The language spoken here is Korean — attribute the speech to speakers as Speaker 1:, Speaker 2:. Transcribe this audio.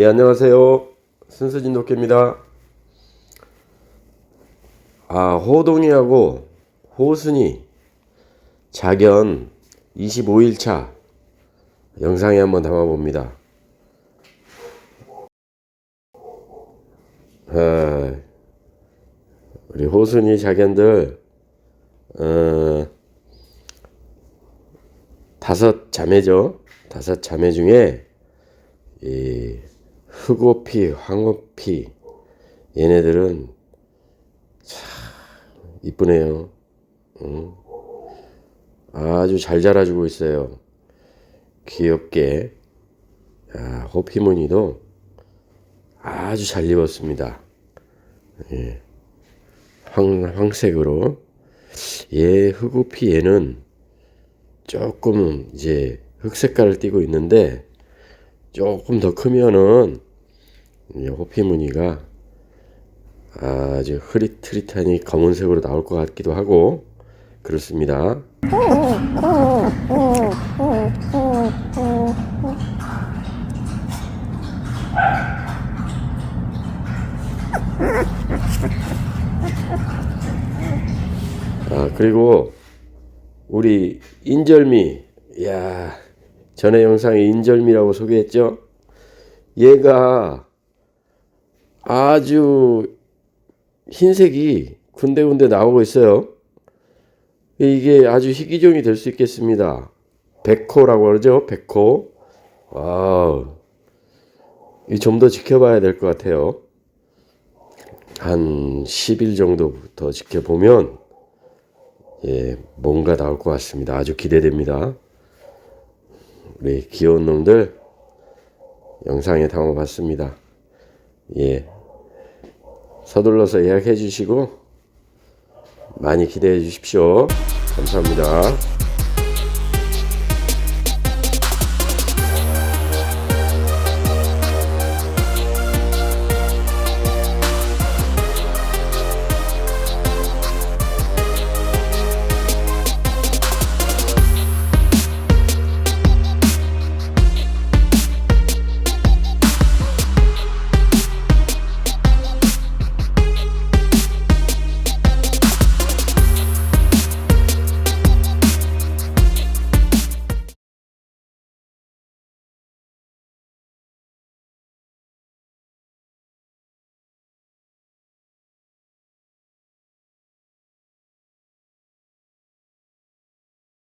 Speaker 1: 예, 안녕하세요. 순수진 독개입니다. 아, 호동이하고 호순이 자견 25일차 영상에 한번 담아봅니다. 아, 우리 호순이 자견들, 어, 다섯 자매죠. 다섯 자매 중에, 이, 흑오피, 황오피, 얘네들은 참 이쁘네요. 응. 아주 잘 자라주고 있어요. 귀엽게. 아, 호피무늬도 아주 잘 입었습니다. 예. 황, 황색으로. 얘 흑오피 얘는 조금 이제 흑색깔을 띠고 있는데 조금 더 크면은 이 호피 무늬가 아주 흐릿흐릿하니 검은색으로 나올 것 같기도 하고 그렇습니다. 아 그리고 우리 인절미 야 전에 영상에 인절미라고 소개했죠 얘가 아주 흰색이 군데군데 나오고 있어요 이게 아주 희귀종이 될 수 있겠습니다 백호라고 그러죠 백호 와우 좀더 지켜봐야 될 것 같아요 한 10일 정도 더 지켜보면 예, 뭔가 나올 것 같습니다. 아주 기대됩니다. 우리 귀여운 놈들 영상에 담아봤습니다. 예. 서둘러서 예약해 주시고 많이 기대해 주십시오. 감사합니다.